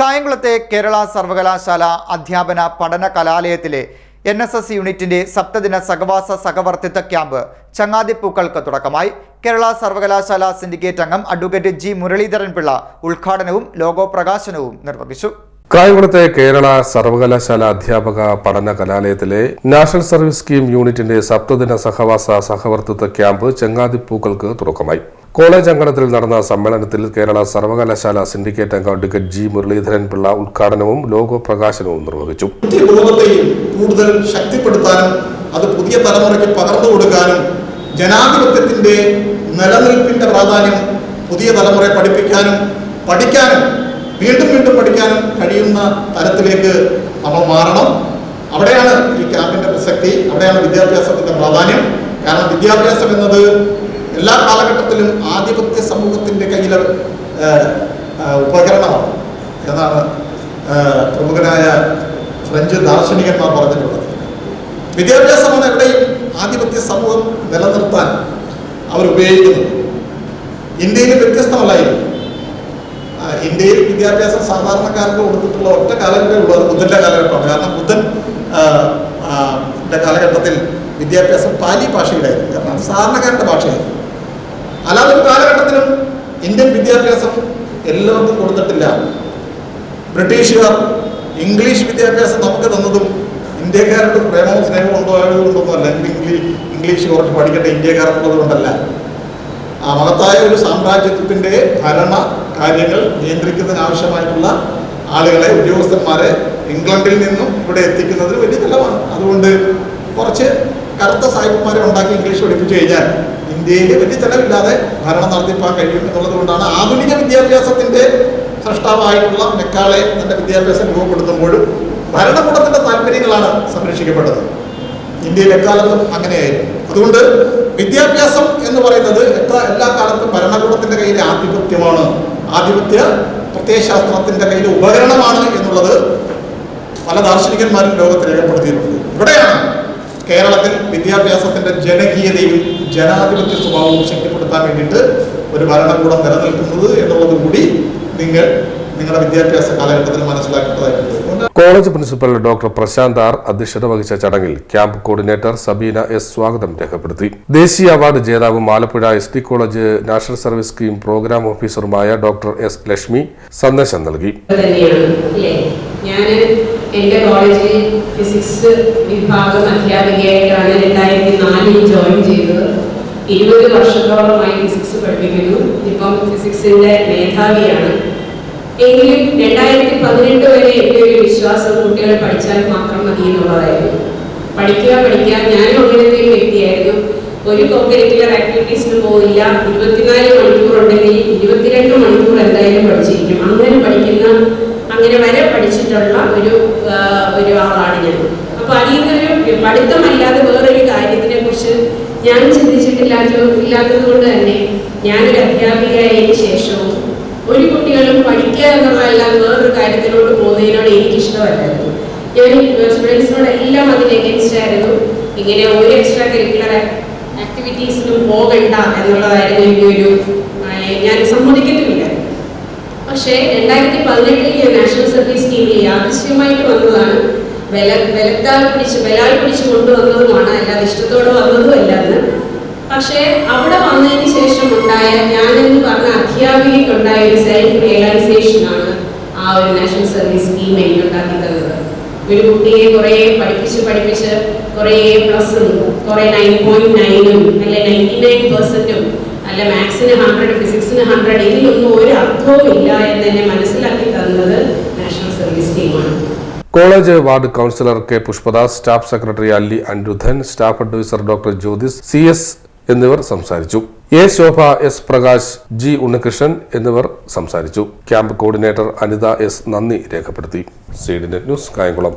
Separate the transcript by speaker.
Speaker 1: കായംകുളത്തെ കേരള സർവകലാശാല അധ്യാപന പഠന കലാലയത്തിലെ എൻ എസ് എസ് യൂണിറ്റിന്റെ സപ്തദിന സഹവാസ സഹവർത്തിത്വ ക്യാമ്പ് ചങ്ങാതിപ്പൂക്കൾക്ക് തുടക്കമായി. കേരള സർവകലാശാല സിൻഡിക്കേറ്റ് അംഗം അഡ്വക്കേറ്റ് ജി മുരളീധരൻ പിള്ള ഉദ്ഘാടനവും ലോഗോ പ്രകാശനവും നിർവഹിച്ചു.
Speaker 2: കായംകുളത്തെ കേരള സർവകലാശാല അധ്യാപക പഠന കലാലയത്തിലെ നാഷണൽ സർവീസ് സ്കീം യൂണിറ്റിന്റെ സപ്തദിന സഹവാസ സഹവർത്തിത്വ ക്യാമ്പ് ചെങ്ങാതിപ്പൂക്കൾക്ക് തുടക്കമായി. കോളേജ് അങ്കണത്തിൽ നടന്ന സമ്മേളനത്തിൽ കേരള സർവകലാശാല സിൻഡിക്കേറ്റ് അംഗം അഡ്വക്കേറ്റ് ജി മുരളീധരൻ പിള്ള ഉദ്ഘാടനവും ലോഗോ പ്രകാശനവും നിർവഹിച്ചു.
Speaker 3: കൂടുതൽ ശക്തിപ്പെടുത്താനും അത് പുതിയ തലമുറയ്ക്ക് പകർന്നു കൊടുക്കാനും ജനാധിപത്യത്തിന്റെ നിലനിൽപ്പിന്റെ പ്രാധാന്യം പുതിയ തലമുറയെ പഠിപ്പിക്കാനും പഠിക്കാനും വീണ്ടും വീണ്ടും പഠിക്കാനും കഴിയുന്ന തരത്തിലേക്ക് നമ്മൾ മാറണം. അവിടെയാണ് ഈ ക്യാമ്പിന്റെ പ്രസക്തി അവിടെയാണ് വിദ്യാഭ്യാസത്തിന്റെ പ്രാധാന്യം. കാരണം വിദ്യാഭ്യാസം എന്നത് എല്ലാ കാലഘട്ടത്തിലും ആധിപത്യ ഏഹ്, ഏഹ്, ഉപകരണമാണ് എന്നാണ് പ്രമുഖനായ ഫ്രഞ്ച് ദാർശനികന്മാർ പറഞ്ഞിട്ടുള്ളത്. വിദ്യാഭ്യാസമാണ് എവിടെയും ആധിപത്യ സമൂഹം നിലനിർത്താൻ അവർ ഉപയോഗിക്കുന്നത് ഇന്ത്യയിൽ വ്യത്യസ്തമല്ലായിരുന്നു ഇന്ത്യയിൽ വിദ്യാഭ്യാസം സാധാരണക്കാർക്ക് കൊടുത്തിട്ടുള്ള ഒറ്റ കാലഘട്ടമേ ഉള്ളൂ അത് ബുദ്ധന്റെ കാലഘട്ടമാണ്. കാരണം ബുദ്ധൻ കാലഘട്ടത്തിൽ വിദ്യാഭ്യാസം പാലി ഭാഷയിലായിരുന്നു. കാരണം സാധാരണക്കാരുടെ ഭാഷയായിരുന്നു. അല്ലാതെ ഒരു കാലഘട്ടത്തിലും ഇന്ത്യൻ വിദ്യാഭ്യാസം എല്ലാവർക്കും കൊടുത്തിട്ടില്ല. ബ്രിട്ടീഷുകാർ ഇംഗ്ലീഷ് വിദ്യാഭ്യാസം നമുക്ക് തന്നതും ഇന്ത്യക്കാരുടെ പ്രേമവും സ്നേഹവും ഉണ്ടോ ആയതുകൊണ്ടൊന്നും അല്ല ഇംഗ്ലീഷ് ഇംഗ്ലീഷ് കുറച്ച് പഠിക്കട്ടെ ഇന്ത്യക്കാരുള്ളത് കൊണ്ടല്ല. ആ മഹത്തായ ഒരു സാമ്രാജ്യത്വത്തിന്റെ ഭരണ കാര്യങ്ങൾ നിയന്ത്രിക്കുന്നതിനാവശ്യമായിട്ടുള്ള ആളുകളെ ഉദ്യോഗസ്ഥന്മാരെ ഇംഗ്ലണ്ടിൽ നിന്നും ഇവിടെ എത്തിക്കുന്നതിന് വലിയ ചെലവാണ്. അതുകൊണ്ട് കുറച്ച് കറുത്ത സാഹിബന്മാരെ ഉണ്ടാക്കി ഇംഗ്ലീഷ് പഠിപ്പിച്ചു കഴിഞ്ഞാൽ ഇന്ത്യയിൽ വലിയ ചെലവില്ലാതെ ഭരണം നടത്തിപ്പാൻ കഴിയും എന്നുള്ളത് കൊണ്ടാണ് ആധുനിക വിദ്യാഭ്യാസത്തിന്റെ സൃഷ്ടാവായിട്ടുള്ള മെക്കാളെ തന്റെ വിദ്യാഭ്യാസം രൂപപ്പെടുത്തുമ്പോഴും ഭരണകൂടത്തിന്റെ താല്പര്യങ്ങളാണ് സംരക്ഷിക്കപ്പെട്ടത്. ഇന്ത്യയിൽ എക്കാലത്തും അങ്ങനെയായിരുന്നു. അതുകൊണ്ട് വിദ്യാഭ്യാസം എന്ന് പറയുന്നത് എല്ലാ എല്ലാ കാലത്തും ഭരണകൂടത്തിന്റെ കയ്യിലെ ആധിപത്യമാണ്. ആധിപത്യ പ്രത്യയശാസ്ത്രത്തിന്റെ കയ്യിലെ ഉപകരണമാണ് എന്നുള്ളത് പല ദാർശനികന്മാരും ലോകത്ത് രേഖപ്പെടുത്തിയിട്ടുണ്ട്. ഇവിടെയാണ് കേരളത്തിൽ വിദ്യാഭ്യാസത്തിന്റെ ജനകീയതയും ജനാധിപത്യ സ്വഭാവവും ശക്തിപ്പെടുത്താൻ വേണ്ടിയിട്ട് ഒരു ഭരണകൂടം നിലനിൽക്കുന്നത് എന്നുള്ളത് കൂടി നിങ്ങൾ നിങ്ങളുടെ വിദ്യാഭ്യാസ കാലഘട്ടത്തിൽ മനസ്സിലാക്കേണ്ടതായിട്ടുണ്ട്.
Speaker 2: College principal doctor Prashanth R അധ്യക്ഷത വഹിച്ച ചടങ്ങിൽ ക്യാമ്പ് കോർഡിനേറ്റർ സബീന എസ് സ്വാഗതം രേഖപ്പെടുത്തി. ദേശീയ award ജേതാവും Alappuzha S D college national service scheme programme ഓഫീസറുമായ doctor S Lakshmi സന്ദേശം നൽകി.
Speaker 4: ഞാൻ എന്റെ കോളേജിൽ ഫിസിക്സ് വിഭാഗം അധ്യാപികയായിട്ടാണ് രണ്ടായിരത്തി നാലിൽ ജോയിൻ ചെയ്തത്. ഇരുപത് വർഷത്തോളമായി ഫിസിക്സ് പഠിപ്പിക്കുന്നു. ഇപ്പം ഫിസിക്സിന്റെ മേധാവിയാണ്. എങ്കിലും രണ്ടായിരത്തി പതിനെട്ട് വരെ എന്റെ ഒരു വിശ്വാസം കുട്ടികൾ പഠിച്ചാൽ മാത്രം മതി എന്നുള്ളതായിരുന്നു. പഠിക്കുക പഠിക്കുക. ഞാനും അങ്ങനത്തെ ഒരു വ്യക്തിയായിരുന്നു. ഒരു കോക്കരിക്കുലർ ആക്ടിവിറ്റീസിന് പോയില്ല ഇരുപത്തിനാല് മണിക്കൂർ ഉണ്ടെങ്കിൽ ഇരുപത്തിരണ്ട് മണിക്കൂർ എന്തായാലും പഠിച്ചിരിക്കും. അങ്ങനെ പഠിക്കുന്ന അങ്ങനെ വരെ പഠിച്ചിട്ടുള്ള ഒരു ഒരു ആളാണ് ഞാൻ. അപ്പൊ നിന്നൊരു പഠിത്തമല്ലാതെ വേറൊരു കാര്യത്തിനെ കുറിച്ച് ഞാൻ ചിന്തിച്ചിട്ടില്ലാത്ത ഇല്ലാത്തത് കൊണ്ട് തന്നെ ഞാനൊരു അധ്യാപികയായതിനു ശേഷവും ഒരു കുട്ടികളും പഠിക്കുക എന്നുള്ളതല്ലാതെ വേറൊരു കാര്യത്തിലോട്ട് പോകുന്നതിനോട് എനിക്ക് ഇഷ്ടമല്ലായിരുന്നു ഞാൻ സ്റ്റുഡൻസിനോട് എല്ലാം അതിന് ആയിരുന്നു. ഇങ്ങനെ ഒരു എക്സ്ട്രാ കരിക്കുലർ ആക്ടിവിറ്റീസിനും പോകണ്ട എന്നുള്ളതായിരുന്നു എന്റെ ഒരു ഞാൻ സമ്മതിക്കത്തുമില്ല. പക്ഷേ രണ്ടായിരത്തി പതിനെട്ടിൽ ഞാൻ നാഷണൽ സർവീസ് സ്കീമിൽ യാദൃശ്യമായിട്ട് വന്നതാണ്. വില വിലത്താൽ പിടിച്ച് ബലാൽ പിടിച്ച് കൊണ്ടുവന്നതുമാണ്. അല്ലാതെ ഇഷ്ടത്തോടെ വന്നതുമല്ല എന്ന് പക്ഷേ അവിടെ വന്നതിന് ശേഷം ഉണ്ടായ ഞാനെന്ന് പറഞ്ഞ അധ്യാപികയ്ക്കുണ്ടായ ഒരു സെൽഫ് റിയലൈസേഷൻ ആണ് ആ ഒരു നാഷണൽ സർവീസ് സ്കീം എനിക്ക് ഉണ്ടാക്കി തന്നത്. ഒരു കുട്ടിയെ കുറേ പഠിപ്പിച്ച് പഠിപ്പിച്ച് കുറേ പ്ലസും കുറേ നയൻ പോയിന്റ് നയനും അല്ലെ നയന്റി നയൻ പെർസെന്റും അല്ല മാത്സിന് ഹൺഡ്രഡ് ഫിസിക്സിന് ഹൺഡ്രഡ് ഇതിലൊന്നും ഒരു അർത്ഥവും ഇല്ല എന്ന് എന്നെ മനസ്സിലാക്കി തന്നത് നാഷണൽ സർവീസ് ടീമാണ്
Speaker 2: college ward councillor K Pushpadas staff secretary Alli Aniruddhan staff advisor doctor Jyothis C S എന്നിവർ സംസാരിച്ചു. A Shobha S Prakash G Unnikrishnan എന്നിവർ സംസാരിച്ചു. ക്യാമ്പ് കോർഡിനേറ്റർ അനിത എസ് നന്ദി രേഖപ്പെടുത്തി. C D net news Kayamkulam.